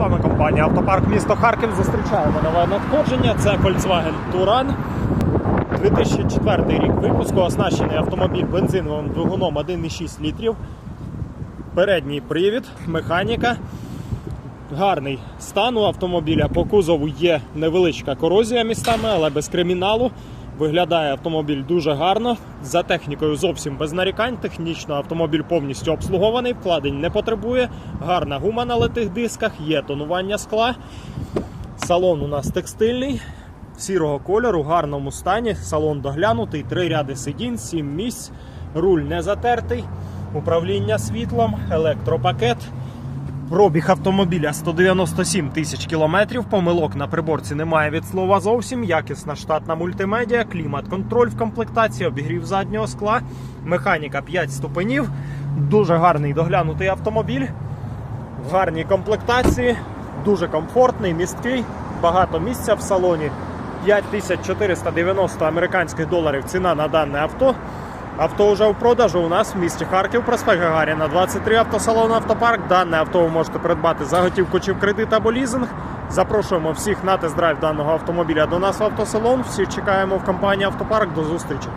вами компанія Автопарк місто Харків. Зустрічаємо нове надходження. Це Volkswagen Touran. 2004 рік випуску оснащений автомобіль бензиновим двигуном 1,6 літрів. Передній привід, механіка. Гарний стан у автомобіля. По кузову є невеличка корозія містами, але без криміналу. Виглядає автомобіль дуже гарно. За технікою зовсім без нарікань. Технічно автомобіль повністю обслугований, вкладень не потребує. Гарна гума на литих дисках, є тонування скла. Салон у нас текстильний, сірого кольору, в гарному стані. Салон доглянутий, три ряди сидінь, сім місць, руль не затертий, управління світлом, електропакет. Пробіг автомобіля 197 тисяч кілометрів. Помилок на приборці немає від слова зовсім. Якісна штатна мультимедіа, клімат-контроль в комплектації, обігрів заднього скла, механіка 5 ступенів. Дуже гарний доглянутий автомобіль. В гарній комплектації, дуже комфортний, місткий, багато місця в салоні. 5490 американських доларів ціна на дане авто. Авто вже в продажу у нас в місті Харків, проспект Гагаріна, 23 автосалон Автопарк. Дане авто ви можете придбати за готівку чи в кредит або лізинг. Запрошуємо всіх на тест-драйв даного автомобіля до нас в автосалон. Всіх чекаємо в компанії Автопарк. До зустрічі.